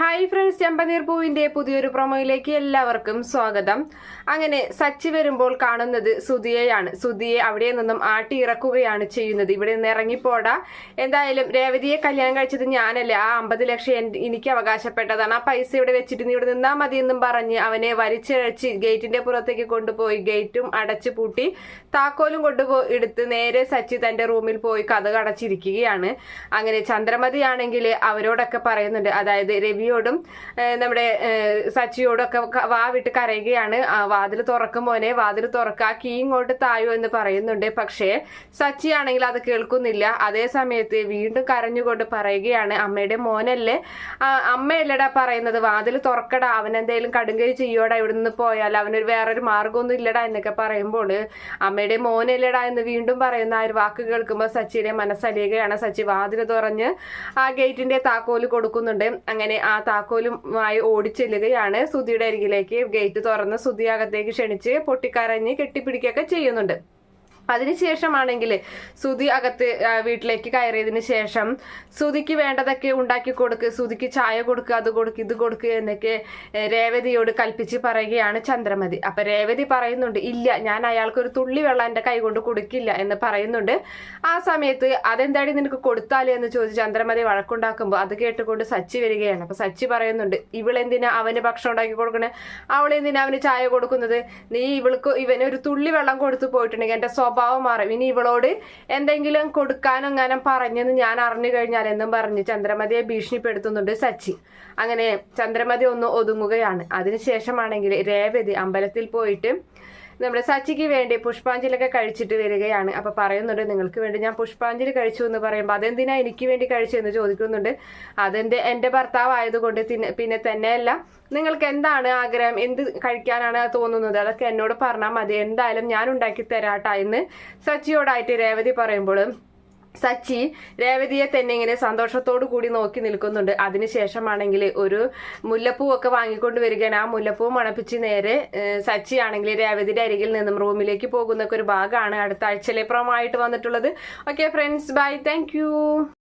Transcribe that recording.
Hi friends ചെമ്പനീർ പൂവിന്റെ പുതിയൊരു പ്രൊമോയിലേക്ക് എല്ലാവർക്കും സ്വാഗതം. അങ്ങനെ സച്ചി വരുമ്പോൾ കാണുന്നത് സുധിയെയാണ്. സുധിയെ അവിടെ നിന്നും ആട്ടി ഇറക്കുകയാണ് ചെയ്യുന്നത്. ഇവിടെ നിന്ന് ഇറങ്ങിപ്പോടാ. എന്തായാലും രേവതിയെ കല്യാണം കഴിച്ചത് ഞാനല്ലേ. ആ അമ്പത് ലക്ഷം എനിക്ക് അവകാശപ്പെട്ടതാണ്. ആ പൈസ ഇവിടെ വെച്ചിട്ട് നീ ഇവിടെ നിന്നാ മതി എന്നും പറഞ്ഞ് അവനെ വലിച്ചിഴച്ച് ഗേറ്റിന്റെ പുറത്തേക്ക് കൊണ്ടുപോയി ഗേറ്റും അടച്ചു പൂട്ടി താക്കോലും കൊണ്ടുപോയി എടുത്ത് നേരെ സച്ചി തന്റെ റൂമിൽ പോയി കഥ കടച്ചിരിക്കുകയാണ്. അങ്ങനെ ചന്ദ്രമതിയാണെങ്കിൽ അവരോടൊക്കെ പറയുന്നുണ്ട്. അതായത് രവിയോടും ഏഹ്, നമ്മുടെ സച്ചിയോടും ഒക്കെ വാവിട്ട് വിട്ട് കരയുകയാണ്. വാതിൽ തുറക്കും മോനെ വാതിൽ തുറക്കുക കീ ഇങ്ങോട്ട് തായോ എന്ന് പറയുന്നുണ്ട്. പക്ഷേ സച്ചി ആണെങ്കിൽ അത് കേൾക്കുന്നില്ല. അതേ സമയത്ത് വീണ്ടും കരഞ്ഞുകൊണ്ട് പറയുകയാണ് അമ്മയുടെ മോനല്ലേ? അമ്മയല്ലടാ പറയുന്നത്. വാതിൽ തുറക്കടാ. അവൻ എന്തെങ്കിലും കടുങ്കൈ ചെയ്യോടാ ഇവിടെ നിന്ന് പോയാൽ അവനൊരു വേറൊരു മാർഗമൊന്നും ഇല്ലടാ എന്നൊക്കെ പറയുമ്പോൾ അമ്മയുടെ മോനല്ലടാ എന്ന് വീണ്ടും പറയുന്ന ആ ഒരു വാക്ക് കേൾക്കുമ്പോൾ സച്ചിയുടെ മനസ്സലിയുകയാണ്. സച്ചി വാതിൽ തുറഞ്ഞ് ആ ഗേറ്റിന്റെ താക്കോൽ കൊടുക്കുന്നുണ്ട്. അങ്ങനെ ആ താക്കോലുമായി ഓടിച്ചെല്ലുകയാണ് സുധിയുടെ അരികിലേക്ക്. ഗേറ്റ് തുറന്ന് സുധി അകത്തേക്ക് ക്ഷണിച്ച് പൊട്ടിക്കരഞ്ഞ് കെട്ടിപ്പിടിക്കുകയൊക്കെ ചെയ്യുന്നുണ്ട്. അതിനുശേഷമാണെങ്കിൽ സുതി അകത്ത് വീട്ടിലേക്ക് കയറിയതിന് ശേഷം സുതിക്ക് വേണ്ടതൊക്കെ ഉണ്ടാക്കി കൊടുക്ക് സുതിക്ക് ചായ കൊടുക്കുക അത് കൊടുക്കുക ഇത് കൊടുക്കുക എന്നൊക്കെ രേവതിയോട് കൽപ്പിച്ച് പറയുകയാണ് ചന്ദ്രമതി. അപ്പൊ രേവതി പറയുന്നുണ്ട് ഇല്ല ഞാൻ അയാൾക്കൊരു തുള്ളി വെള്ളം എന്റെ കൈ കൊണ്ട് കൊടുക്കില്ല എന്ന് പറയുന്നുണ്ട്. ആ സമയത്ത് അതെന്താടി നിനക്ക് കൊടുത്താലേ എന്ന് ചോദിച്ച് ചന്ദ്രമതി വഴക്കുണ്ടാക്കുമ്പോൾ അത് കേട്ടുകൊണ്ട് സച്ചി വരികയാണ്. അപ്പൊ സച്ചി പറയുന്നുണ്ട് ഇവളെന്തിനാ അവന് ഭക്ഷണം ഉണ്ടാക്കി കൊടുക്കണേ? അവളെന്തിനാ അവന് ചായ കൊടുക്കുന്നത്? നീ ഇവൾക്ക് ഇവന് ഒരു തുള്ളി വെള്ളം കൊടുത്തു പോയിട്ടുണ്ടെങ്കിൽ എന്റെ സ്വഭാവം മാറും. ഇനി ഇവളോട് എന്തെങ്കിലും കൊടുക്കാനോ അങ്ങനെ പറഞ്ഞെന്ന് ഞാൻ അറിഞ്ഞു കഴിഞ്ഞാൽ എന്നും പറഞ്ഞ് ചന്ദ്രമതിയെ ഭീഷണിപ്പെടുത്തുന്നുണ്ട് സച്ചി. അങ്ങനെ ചന്ദ്രമതി ഒന്ന് ഒതുങ്ങുകയാണ്. അതിനുശേഷമാണെങ്കിൽ രേവതി അമ്പലത്തിൽ പോയിട്ട് നമ്മുടെ സച്ചിക്ക് വേണ്ടി പുഷ്പാഞ്ജലിയൊക്കെ കഴിച്ചിട്ട് വരികയാണ്. അപ്പൊ പറയുന്നുണ്ട് നിങ്ങൾക്ക് വേണ്ടി ഞാൻ പുഷ്പാഞ്ജലി കഴിച്ചു എന്ന് പറയുമ്പോൾ അതെന്തിനാ എനിക്ക് വേണ്ടി കഴിച്ചു? എന്ന് ചോദിക്കുന്നുണ്ട്. അതെന്റെ എന്റെ ഭർത്താവ് ആയതുകൊണ്ട് പിന്നെ തന്നെയല്ല നിങ്ങൾക്ക് എന്താണ് ആഗ്രഹം? എന്ത് കഴിക്കാനാണ് തോന്നുന്നത്? അതൊക്കെ എന്നോട് പറഞ്ഞാൽ മതി. എന്തായാലും ഞാൻ ഉണ്ടാക്കി തരാട്ടാ എന്ന് സച്ചിയോടായിട്ട് രേവതി പറയുമ്പോൾ സച്ചി രേവതിയെ തന്നെ ഇങ്ങനെ സന്തോഷത്തോടു കൂടി നോക്കി നിൽക്കുന്നുണ്ട്. അതിനുശേഷമാണെങ്കിൽ ഒരു മുല്ലപ്പൂവൊക്കെ വാങ്ങിക്കൊണ്ട് വരികയാണ്. ആ മുല്ലപ്പൂ മണപ്പിച്ച് നേരെ സച്ചി ആണെങ്കിൽ രേവതിയുടെ അരികിൽ നിന്നും റൂമിലേക്ക് പോകുന്ന ഒരു ഭാഗമാണ് അടുത്ത ആഴ്ചയിലെ പ്രൊമായിട്ട് വന്നിട്ടുള്ളത്. Okay friends bye thank